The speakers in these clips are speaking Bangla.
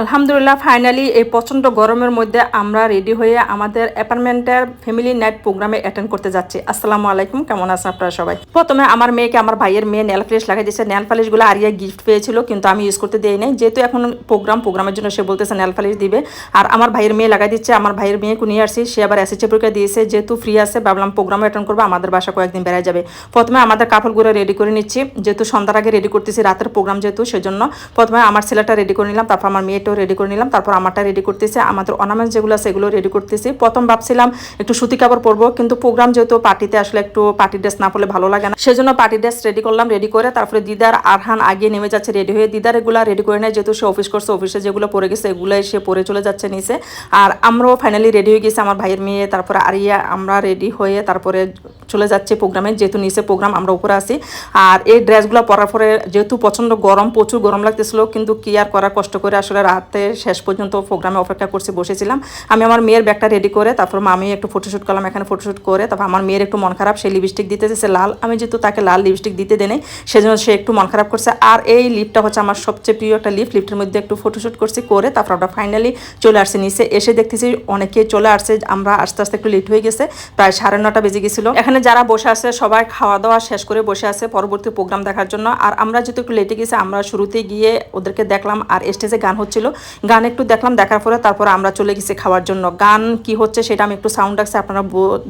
আলহামদুলিল্লাহ ফাইনালি এই প্রচণ্ড গরমের মধ্যে আমরা রেডি হয়ে আমাদের অ্যাপার্টমেন্টের ফ্যামিলি নাইট প্রোগ্রামে অ্যাটেন্ড করতে যাচ্ছি। আসসালামু আলাইকুম, কেমন আছেন আপনারা সবাই? প্রথমে আমার মেয়েকে, আমার ভাইয়ের মেয়ে নেল পালিশ লাগাই দিয়েছে। নেল পালিশগুলো আরিয়া গিফট পেয়েছিল, কিন্তু আমি ইউজ করতে দিই নাই। যেহেতু এখন প্রোগ্রাম প্রোগ্রামের জন্য সে বলতেছে নেল পালিশ দিবে। আর আমার ভাইয়ের মেয়ে লাগাই দিচ্ছে, আমার ভাইয়ের মেয়েকে নিয়ে আসছি, সে আবার এসএসসি পরীক্ষা দিয়েছে। যেহেতু ফ্রি আছে, ভাবলাম প্রোগ্রামে অ্যাটেন্ড করব, আমাদের বাসা কয়েকদিন বেড়ায় যাবে। প্রথমে আমাদের কাপড়গুলো রেডি করে নিচ্ছি। যেহেতু সন্ধ্যার আগে রেডি করতেছি, রাতের প্রোগ্রাম যেহেতু, সেজন্য প্রথমে আমার ছেলেটা রেডি করে নিলাম, তারপর আমার মেয়েটাও রেডি করে নিলাম। তারপর আমারটা রেডি করতেছি। আমাদের অর্নামেন্টস যেগুলো আছে সেগুলো রেডি করতেছি। প্রথম ভাবছিলাম একটু সুতি কাপড় পরবো, কিন্তু প্রোগ্রাম যেহেতু পার্টিতে আসলে একটু পার্টি ড্রেস না পড়লে ভালো লাগে না। সেজন্য পার্টি ড্রেস রেডি করলাম রেডি করে তারপরে দিদার আরহান আগে নেমে যাচ্ছে রেডি হয়ে দিদার এগুলো রেডি করে নেয়। যেহেতু সে অফিস করছে অফিসে যেগুলো পরে গেছে এগুলো সে পরে চলে যাচ্ছে নিচে। আর আমরাও ফাইনালি রেডি হয়ে গেছি, আমার ভাইয়ের মেয়ে, তারপরে আরিয়া, আমরা রেডি হয়ে তারপরে চলে যাচ্ছে প্রোগ্রামে যেহেতু নিচে প্রোগ্রাম আমরা উপরে আসি আর এই ড্রেসগুলো পরার পরে যেহেতু প্রচণ্ড গরম, প্রচুর গরম লাগতেছিল, কিন্তু কি আর করার, কষ্ট করে আসলে রাতে শেষ পর্যন্ত প্রোগ্রামে অপেক্ষা করছি, বসেছিলাম। আমি আমার মেয়ের ব্যাগটা রেডি করে, তারপর আমি একটু ফটোশ্যুট করলাম, এখানে ফটোশ্যুট করে, তারপর আমার মেয়ের একটু মন খারাপ, সে লিপস্টিক দিতে সে লাল। আমি যেহেতু তাকে লাল লিপস্টিক দিতে দেনে সেজন্য সে একটু মন খারাপ করছে। আর এই লিপটা হচ্ছে আমার সবচেয়ে প্রিয় একটা লিপ লিফটের মধ্যে একটু ফটোশ্যুট করছি, করে তারপর আমরা ফাইনালি চলে আসছি নিচে। এসে দেখতেছি অনেকে চলে আসছে, আমরা আস্তে আস্তে একটু লেট হয়ে গেছে, প্রায় সাড়ে নটা বেজে গেছিল। এখানে যারা বসে আছে, সবাই খাওয়া দাওয়া শেষ করে বসে আছে পরবর্তী প্রোগ্রাম দেখার জন্য। আর আমরা যেহেতু একটু লেটে গেছি, আমরা শুরুতে গিয়ে ওদেরকে দেখলাম, আর স্টেজে গান হচ্ছিল গান একটু দেখলাম, দেখার পরে তারপর আমরা চলে গেছি খাওয়ার জন্য। গান কি হচ্ছে সেটা আমি একটু সাউন্ড রাখছি আপনারা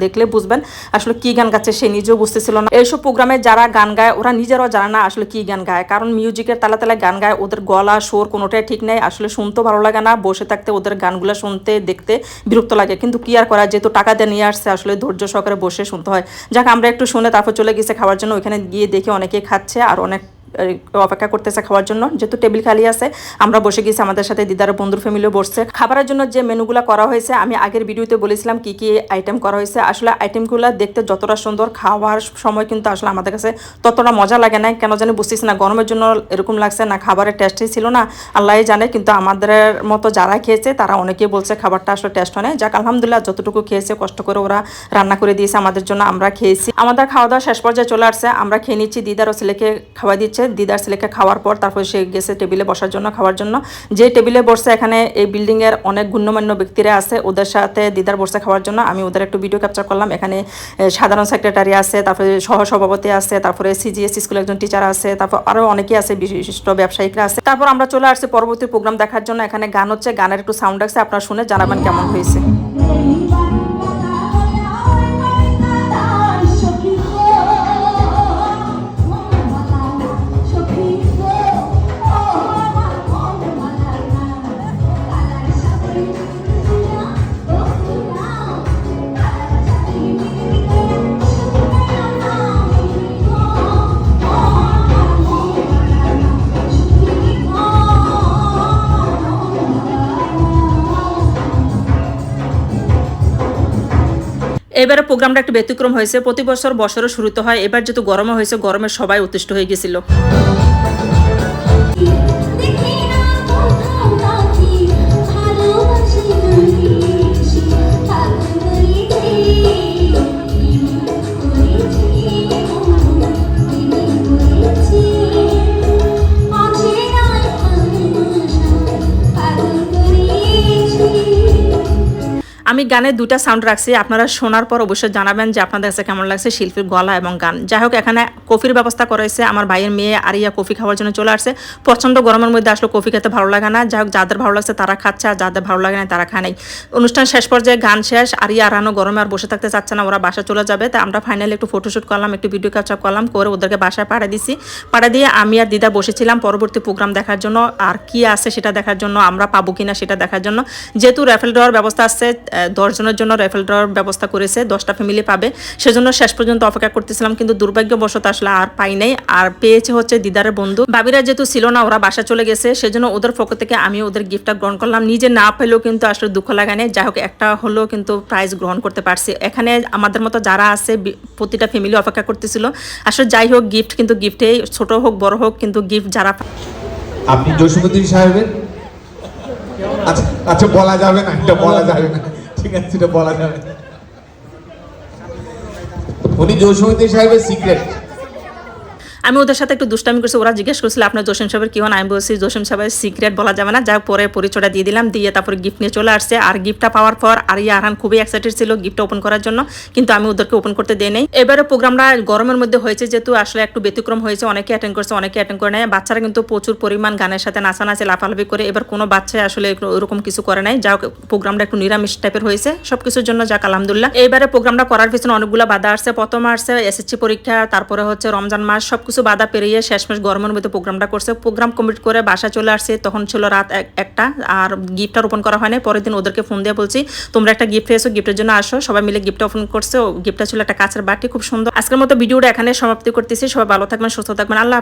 দেখলে বুঝবেন আসলে কি গান গাচ্ছে সে নিজেও বুঝতেছিল না। এইসব প্রোগ্রামে যারা গান গায়, ওরা নিজেরাও জানে না আসলে কি গান গায়। কারণ মিউজিকের তালা তালা গান গায়, ওদের গলা, সুর কোনোটাই ঠিক নেই। আসলে শুনতেও ভালো লাগে না, বসে থাকতে ওদের গানগুলো শুনতে, দেখতে বিরক্ত লাগে। কিন্তু কি আর করা, যেহেতু টাকা দিয়ে নিয়ে আসছে, আসলে ধৈর্য সহকারে বসে শুনতে হয়। যাক, আমরা একটু শুনে তারপর চলে গেছে খাওয়ার জন্য। ওইখানে গিয়ে দেখে অনেকে খাচ্ছে, আর অনেক অপেক্ষা করতেছে খাওয়ার জন্য। যেহেতু টেবিল খালি আছে, আমরা বসে গেছি আমাদের সাথে দিদার বন্ধুর ফ্যামিলিও বসছে। খাবারের জন্য যে মেনুগুলো করা হয়েছে, আমি আগের ভিডিওতে বলেছিলাম কি কি আইটেম করা হয়েছে। আসলে আইটেমগুলো দেখতে যতটা সুন্দর, খাওয়ার সময় কিন্তু আসলে আমাদের কাছে ততটা মজা লাগে না। কেন জানি বুঝতেছি না, গরমের জন্য এরকম লাগছে না, খাবারের টেস্টই ছিল না। আল্লাহ জানে, কিন্তু আমাদের মতো যারা খেয়েছে, তারা অনেকেই বলছে খাবারটা আসলে টেস্ট হয় যাক, আলহামদুলিল্লাহ, যতটুকু খেয়েছে, কষ্ট করে ওরা রান্না করে দিয়েছে আমাদের জন্য, আমরা খেয়েছি। আমাদের খাওয়া দাওয়া শেষ পর্যায়ে চলে আসছে, আমরা খেয়ে নিচ্ছি, দিদার ও ছেলেকে খাওয়া দিচ্ছে। দিদার ছেলেকে খাওয়ার পর তারপর সে গেছে টেবিলে বসার জন্য, খাওয়ার জন্য। যে টেবিলে বসছে, এখানে এই বিল্ডিং এর অনেক গণ্যমান্য ব্যক্তিরা আছে। ওদের সাথে দিদার বসে খাওয়ার জন্য। আমি ওদের একটু ভিডিও ক্যাপচার করলাম। এখানে সাধারণ সেক্রেটারি আছে, তারপরে সহ সভাপতি আছে, তারপরে সিজিএস স্কুলের একজন টিচার আছে, তারপর আরও অনেকেই আছে, বিশিষ্ট ব্যবসায়িকরা আছে। তারপর আমরা চলে আসছি পরবর্তী প্রোগ্রাম দেখার জন্য। এখানে গান হচ্ছে, গানের একটু সাউন্ড আছে, আপনারা শুনে জানাবেন কেমন হয়েছে। এবারে প্রোগ্রামটা একটু ব্যতিক্রম হয়েছে। প্রতি বছর বছরের শুরুতে হয়। এবার যেহেতু গরমে হয়েছে, গরমে সবাই অতিষ্ঠ হয়ে গেছিল। আমি গানের দুটা সাউন্ড রাখছি, আপনারা শোনার পর অবশ্যই জানাবেন যে আপনাদের কাছে কেমন লাগছে শিল্পীর গলা এবং গান। যাই হোক, এখানে কফির ব্যবস্থা করা হয়েছে। আমার ভাইয়ের মেয়ে আরিয়া কফি খাওয়ার জন্য চলে আসছে। প্রচণ্ড গরমের মধ্যে আসলে কফি খেতে ভালো লাগে না। যাই হোক, যাদের ভালো লাগছে তারা খাচ্ছে, আর যাদের ভালো লাগে না তারা খায় নাই। অনুষ্ঠান শেষ পর্যায়ে গান শেষ। আরিয়া আরানো গরমে আর বসে থাকতে চাচ্ছে না, ওরা বাসা চলে যাবে। তাই আমরা ফাইনালি একটু ফটোশ্যুট করলাম, একটু ভিডিও ক্যাপচার করলাম, করে ওদেরকে বাসায় পাঠিয়ে দিছি। পাঠিয়ে দিয়ে আমি আর দিদা বসেছিলাম পরবর্তী প্রোগ্রাম দেখার জন্য, আর কি আছে সেটা দেখার জন্য, আমরা পাবো কিনা সেটা দেখার জন্য। যেহেতু র্যাফেল ড্রয়ার ব্যবস্থা আছে দশজনের জন্য র্যাফেল ড্রয়ার ব্যবস্থা করেছে, দশটা ফ্যামিলি পাবে। সেজন্য শেষ পর্যন্ত অপেক্ষা করতেছিলাম, কিন্তু দুর্ভাগ্যবশত আসলে আর পাই নাই। আর পেয়েছে হচ্ছে দিদারের বন্ধু। বাবিরা যেহেতু ছিল না, ওরা বাসা চলে গেছে, সেজন্য ওদের পক্ষ থেকে আমি ওদের গিফটটা গ্রহণ করলাম। নিজে না পেলেও কিন্তু আসলে দুঃখ লাগে না যাই হোক, একটা হলেও কিন্তু প্রাইজ গ্রহণ করতে পারছি। এখানে আমাদের মতো যারা আছে প্রতিটা ফ্যামিলি অপেক্ষা করতেছিল। আসলে যাই হোক গিফট কিন্তু গিফটেই ছোট হোক, বড় হোক, কিন্তু গিফট যারা আপনি জসীমুদ্দিন সাহেবের? আচ্ছা আচ্ছা বলা যাবে না, এটা বলা যাবে না। ঠিক আছে এটা বলা যাবে উনি উনি সমিতি সাহেবের সিক্রেট আমি ওদের সাথে একটু দুষ্টামি করছি। ওরা জিজ্ঞেস করছিল, আপনার জসিম সাহেবের কি হন? আমি বলছি, জসিম সাহেবের সিক্রেট বলা যাবে না। যা পরে পরিচয়টা দিয়ে দিলাম। দিয়ে তারপরে গিফট নিয়ে চলে আসছে। আর গিফটটা পাওয়ার পর আর ইয়া আরহান খুবই এক্সাইটেড ছিল গিফটটা ওপেন করার জন্য। কিন্তু আমি ওদেরকে ওপেন করতে দেই নাই। এবারে প্রোগ্রামটা গরমের মধ্যে হয়েছে, যেহেতু আসলে একটু ব্যতিক্রম হয়েছে। অনেকে অ্যাটেন্ড করছে, অনেকে অ্যাটেন্ড করে নাই। বাচ্চারা কিন্তু প্রচুর পরিমাণ গানের সাথে নাচানাচি, লাফালাফি করে। এবার কোনো বাচ্চাই আসলে ওরকম কিছু করে নাই। যা প্রোগ্রামটা একটু নিরামিষ টাইপের হয়েছে। সবকিছুর জন্য যাক, আলহামদুলিল্লাহ। এইবারে প্রোগ্রামটা করার পিছনে অনেকগুলো বাধা আসছে। প্রথম আসছে এসএসসি পরীক্ষা, তারপরে হচ্ছে রমজান মাস। সবকিছু বাধা পেরিয়ে শেষমেশ গরমের মধ্যে প্রোগ্রামটা করছে। প্রোগ্রাম কমপ্লিট করে বাসা চলে আসছে। তখন ছিল রাত একটা, আর গিফটটা রোপণ করা হয়নি। পরের দিন ওদেরকে ফোন দিয়ে বলছি, তোমরা একটা গিফট এসো গিফটের জন্য আসো। সবাই মিলে গিফট ওপেন করছে। গিফটটা ছিল একটা কাছের বাটি, খুব সুন্দর। আজকের মতো ভিডিওটা এখানে সমাপ্তি করতেছি। সবাই ভালো থাকবেন, সুস্থ থাকবেন। আল্লাহ।